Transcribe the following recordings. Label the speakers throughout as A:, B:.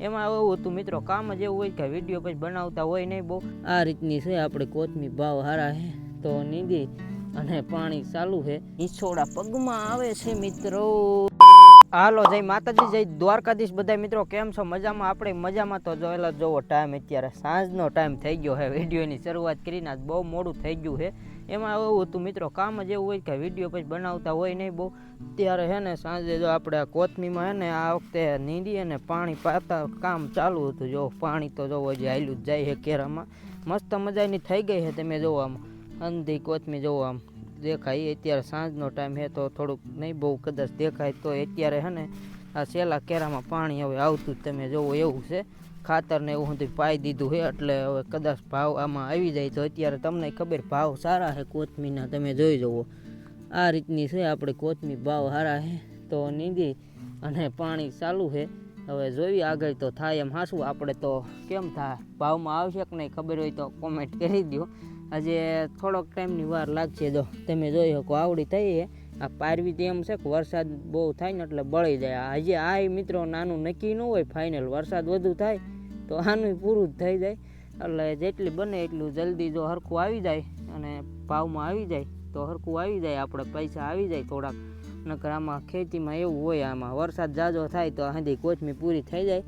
A: એમાં એવું હતું મિત્રો કામ જ એવું હોય કે વીડિયો પછી બનાવતા હોય નહીં બહુ. આ રીતની છે આપણે કોથમી ભાવ હારા છે તો નીંદી અને પાણી ચાલુ છે ઈસોડા પગમાં આવે છે મિત્રો. હાલો જય માતાજી જય દ્વારકાધીશ બધા મિત્રો કેમ છો? મજામાં? આપણે મજામાં તો જોયેલા જોવો ટાઈમ અત્યારે સાંજનો ટાઈમ થઈ ગયો છે વિડીયોની શરૂઆત કરીને આજ બહુ મોડું થઈ ગયું છે એમાં એવું હતું. મિત્રો, કામ જ એવું હોય કે વીડિયો પછી બનાવતા હોય નહીં બહુ. ત્યારે હે ને સાંજે જો આપણે કોથમીમાં હે ને આ વખતે નીંદી અને પાણી પાતા કામ ચાલુ હતું. જો પાણી તો જોવો જે હાલ્યું જ જાય છે કેરામાં. મસ્ત મજાની થઈ ગઈ છે તમે જોવો આમ. અંધી કોથમી જોવો આમ. દેખાય અત્યારે સાંજનો ટાઈમ છે તો થોડુંક નહીં, બહુ કદાચ દેખાય તો અત્યારે હે ને આ સેલા કેરામાં પાણી હવે આવતું તમે જોવો એવું છે. ખાતર ને એવું સુધી પાઈ દીધું છે એટલે હવે કદાચ ભાવ આમાં આવી જાય તો અત્યારે તમને ખબર ભાવ સારા છે કોથમીના તમે જોઈ જુઓ. આ રીતની છે આપણે કોથમી ભાવ સારા છે તો નીંદી અને પાણી ચાલુ છે હવે જોઈએ આગળ તો થાય એમ હાસું. આપણે તો કેમ થાય? ભાવમાં આવશે કે નહીં ખબર હોય તો કોમેન્ટ કરી દો આજે થોડોક ટાઈમની વાર લાગશે જો. તમે જોઈ શકો આવડી થઈ છે આ પારવી તેમ છે કે વરસાદ બહુ થાય ને એટલે બળી જાય. આજે આ મિત્રો નાનું નક્કી ન હોય ફાઇનલ વરસાદ વધુ થાય. તો આનું પૂરું જ થઈ જાય. એટલે જેટલી બને એટલું જલ્દી જો હરખું આવી જાય અને ભાવમાં આવી જાય, તો હરખું આવી જાય, આપણે પૈસા આવી જાય થોડાક. નકર આમાં ખેતીમાં એવું હોય, આમાં વરસાદ જાજો થાય તો હાંધી કોથમી પૂરી થઈ જાય.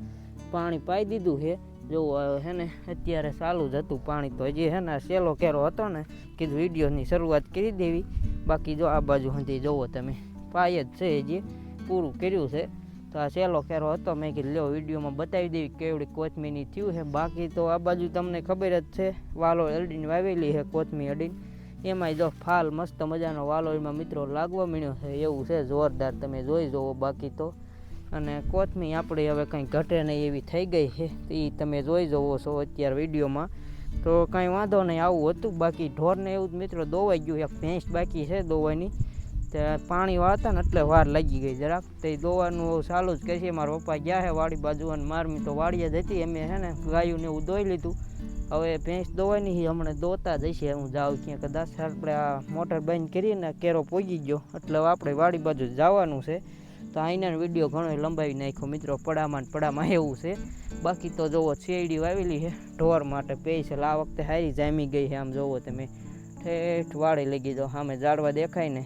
A: પાણી પાઈ દીધું છે જો હે ને, અત્યારે ચાલુ જ હતું પાણી તો હજી હે ને સેલો કેરો હતો ને, કીધું વિડીયોની શરૂઆત કરી દેવી. બાકી જો આ બાજુ હજી જોવો તમે, પાય જ છે હજી, પૂરું કર્યું છે. તો આ સહેલો ખેરો હતો. મેં કીધું, લ્યો, વિડીયોમાં બતાવી દેવી કેવડી કોથમીની થયું છે બાકી તો આ બાજુ તમને ખબર જ છે, વાલો અડીને વાવેલી છે કોથમી અડીને. એમાંય જો ફાલ મસ્ત મજાનો વાલો એમાં મિત્રો લાગવા મળ્યો છે એવું છે, જોરદાર. તમે જોઈ જુઓ બાકી તો. અને કોથમી આપણી હવે કંઈ ઘટે નહીં એવી થઈ ગઈ છે એ તમે જોઈ જવો છો અત્યારે વિડીયોમાં. તો કાંઈ વાંધો નહીં, આવું હતું. બાકી ઢોરને એવું જ મિત્રો દોવાઈ ગયું, એક ભેંસ બાકી છે દોવાની. તે પાણી વાળતા ને એટલે વાર લાગી ગઈ જરાક. તે દોવાનું ચાલુ જ કહે છે મારા પપ્પા ગયા છે વાડી બાજુ અને મારમી તો વાડીએ જ હતી. એમે હે ને ગાયું ને એવું દોઈ લીધું. હવે ભેંસ દોવાની છે હમણાં દોતા જઈશે હું જાઉં ક્યાં કદાચ આપણે આ મોટર બંધ કરીને કેરો પોગી ગયો. એટલે આપણે વાડી બાજુ જવાનું છે. તો અહીંના વીડિયો ઘણો લંબાવી નાખ્યો મિત્રો. પડામાં પડામાં એવું છે. બાકી તો જોવો શેરડી વાવેલી છે ઢોર માટે પેશલ આ વખતે હારી જામી ગઈ છે આમ જોવો તમે. ઠેઠ વાળી લગી દો સામે ઝાડવા દેખાય ને.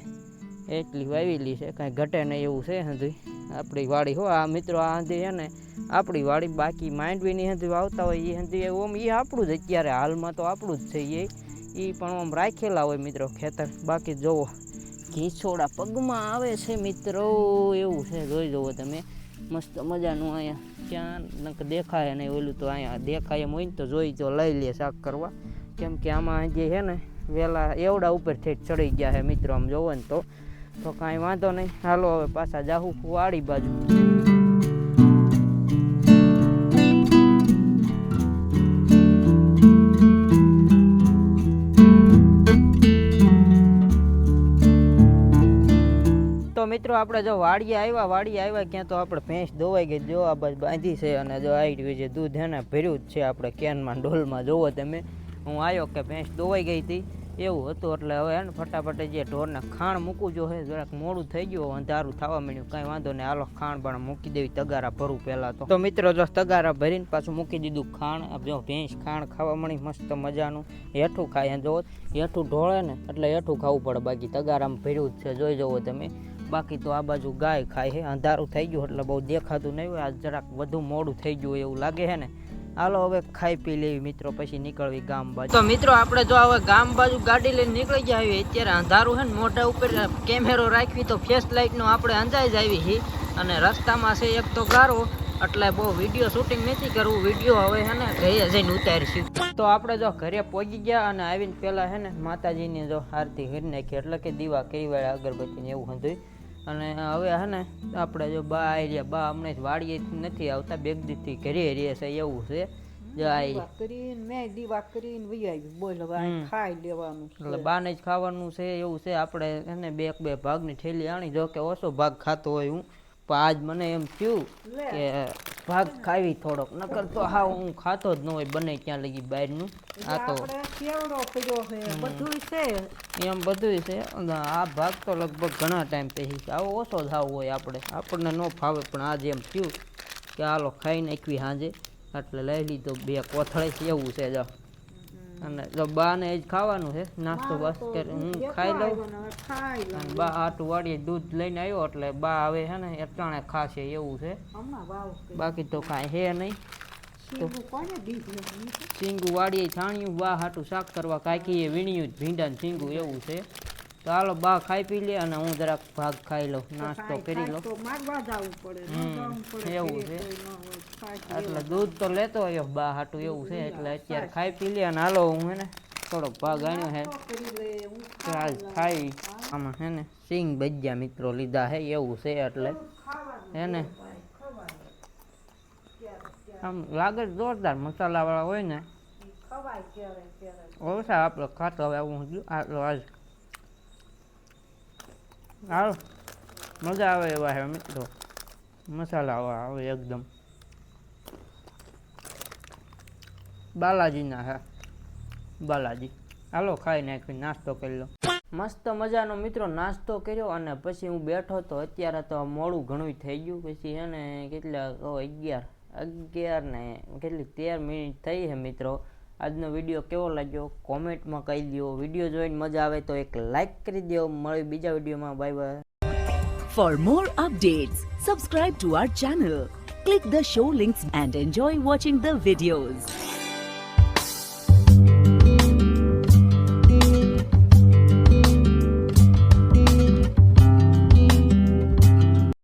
A: એટલી વાવેલી છે, કાંઈ ઘટે નહીં એવું છે હજી. આપણી વાડી હો, આ મિત્રો આ હજી છે ને, આપણી વાડી બાકી માંડવીની હજી વાવતા હોય એ હજી ઓમ એ આપણું જ અત્યારે હાલમાં તો આપણું જ છે એ એ પણ આમ રાખેલા હોય મિત્રો ખેતર. બાકી જોવો, ઘીછોડા પગમાં આવે છે મિત્રો, એવું છે. જોઈ જુઓ તમે, મસ્ત મજાનું અહીંયા ક્યાં નક દેખાય નહીં ઓલું તો અહીંયા દેખાય એમ હોય ને તો જોઈ તો લઈ લે શાક કરવા. કેમ કે આમાં જે છે ને વહેલા એવડા ઉપર ઠેઠ ચડી ગયા છે મિત્રો, આમ જોવો ને તો. તો કાંઈ વાંધો નહીં. હાલો, હવે પાછા જાહું કુવાડી બાજુ. તો મિત્રો, આપણે જો વાડીએ આવ્યા વાડીએ આવ્યા ક્યાં તો આપણે ભેંસ દોવાઈ ગઈ. જો આ બાજુ બાંધી છે અને જો આવી રહ્યું છે દૂધ એને ભર્યું જ છે આપણે કેનમાં, ડોલમાં. જોવો તમે, હું આવ્યો કે ભેંસ દોવાઈ ગઈ હતી. એવું હતું એટલે હવે હે ને ફટાફટ જે ઢોરને ખાણ મૂકવું જો હે, જરાક મોડું થઈ ગયું અંધારું થવા માંડ્યું. કાંઈ વાંધો નહીં, હાલો ખાણ પણ મૂકી દેવી, તગારા ભરું પહેલાં તો. તો મિત્રો, જો તગારા ભરીને પાછું મૂકી દીધું ખાણ જો ભેંસ ખાણ ખાવા મળી, મસ્ત મજાનું. હેઠું ખાય, જો હેઠું ઢોળે ને, એટલે હેઠું ખાવું પડે, બાકી તગારામાં ભર્યું જ છે. જોઈ જવો તમે, બાકી તો આ બાજુ ગાય ખાય છે અંધારું થઈ ગયું, એટલે બહુ દેખાતું નહીં હોય આ જરાક વધુ મોડું થઈ ગયું એવું લાગે છે ને. હાલો, હવે ખાઈ પી લેવી મિત્રો, પછી નીકળવી ગામ બાજુ. તો મિત્રો, આપણે જો હવે ગામ બાજુ ગાડી લઈને નીકળી આવી અત્યારે અંધારું છે ને, મોઢા ઉપર કેમેરો રાખવી તો ફેસ લાઇટનો આપણે અંજાઈ જ આવી છે. અને રસ્તામાં છે એક તો ગારો, એટલે બહુ વીડિયો શૂટિંગ નથી કરવું, વીડિયો હવે છે ને ઘરે જઈને ઉતારીશું. તો આપણે જો ઘરે પહોંચી ગયા અને આવીને પહેલાં છે ને માતાજીની જો આરતી કરી નાખી, એટલે કે દીવા કરી વાળા અગરબત્તીને એવું હતું અને હવે હે ને આપણે જો બા આવી રહ્યા બા હમણાં વાડીએ નથી આવતા બેગદીથી ઘરે રહે છે એવું છે. જો
B: આવી કરીને મેં દીવા કરીને વહી આવી. બોલ હવે ખાઈ લેવાનું.
A: એટલે બાને જ ખાવાનું છે એવું છે. આપણે એને બે બે ભાગની થેલી આણી જો કે ઓછો ભાગ ખાતો હોય હું. પણ આજ મને એમ થયું કે ભાગ ખાવી થોડોક નકર તો હા હું ખાતો જ ન હોય બને ક્યાં લગી બહારનું. આ તો
B: બધું છે?
A: એમ બધું છે આ ભાગ તો લગભગ ઘણા ટાઈમ પછી આવો ઓછો થાવ હોય આપણે. આપણને ન ફાવે પણ આજે એમ થયું કે હાલો ખાઈ નાખવી સાંજે એટલે લઈ લીધો બે કોથળે એવું છે જો. અને તો બાને જ ખાવાનું છે નાસ્તો બસ હું ખાઈ લઉં. અને બા આટું વાળી દૂધ લઈને આવ્યો એટલે બા આવે છે ને અટાણે ખાશે એવું છે. બાકી તો કાંઈ હે નહીં. સિંગુ વાડીએ છાણ્યું બા હાટું શાક કરવા કાંઈકી એ વીણ્યું જ ભીંડા ને સિંગુ એવું છે. તો હાલો બા ખાઈ પી લે અને હું જરાક ભાગ ખાઈ લઉં નાસ્તો કરી લઉં. એવું છે. એટલે દૂધ તો લેતો હોય બા હાટું એવું છે એટલે અત્યારે ખાઈ પી લે અને હાલો હું હે ને થોડોક ભાગ આણ્યો હે. ચાલ ખાઈ આમાં હે? ને સિંગ ભજીયા મિત્રો લીધા હે એવું છે એટલે હે ને આમ લાગે જોરદાર મસાલાવાળા હોય ને. ઓછા આપણે ખાતો હવે આવું આટલો આજ હાલો. મજા આવે એવા હે મિત્રો. મસાલા આવે એકદમ. બાલાજીના હે. બાલાજી. હાલો, ખાઈ નાખી, નાસ્તો કરી લો. મસ્ત મજાનો મિત્રો નાસ્તો કર્યો અને પછી હું બેઠો તો અત્યારે તો મોડું ઘણું થઈ ગયું. પછી હે ને કેટલા અગિયાર અગિયાર ને કેટલી, તેર મિનિટ થઈ છે મિત્રો. આજનો વીડિયો કેવો લાગ્યો કોમેન્ટમાં કહી દો વીડિયો જોઈને મજા આવે તો એક લાઈક કરી દો મળી બીજા વિડીયોમાં bye bye
C: For more updates, subscribe to our channel, click the show links and enjoy watching the videos.